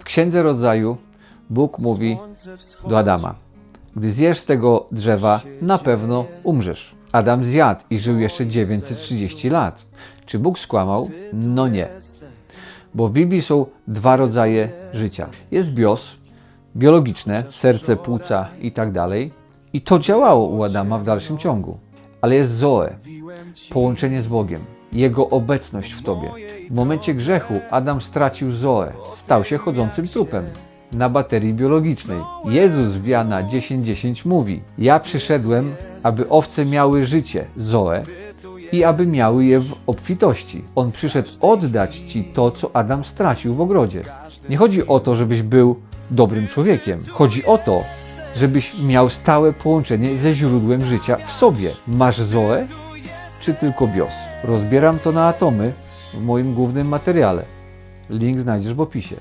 W Księdze Rodzaju Bóg mówi do Adama: Gdy zjesz tego drzewa, na pewno umrzesz. Adam zjadł i żył jeszcze 930 lat. Czy Bóg skłamał? No nie. Bo w Biblii są dwa rodzaje życia. Jest bios, biologiczne, serce, płuca i tak dalej. I to działało u Adama w dalszym ciągu. Ale jest zoe, połączenie z Bogiem, Jego obecność w tobie. W momencie grzechu Adam stracił zoe, stał się chodzącym trupem na baterii biologicznej. Jezus w Jana 10:10 mówi: Ja przyszedłem, aby owce miały życie, zoe, i aby miały je w obfitości. On przyszedł oddać ci to, co Adam stracił w ogrodzie. Nie chodzi o to, żebyś był dobrym człowiekiem. Chodzi o to, żebyś miał stałe połączenie ze źródłem życia w sobie. Masz zoe, czy tylko bios? Rozbieram to na atomy w moim głównym materiale. Link znajdziesz w opisie.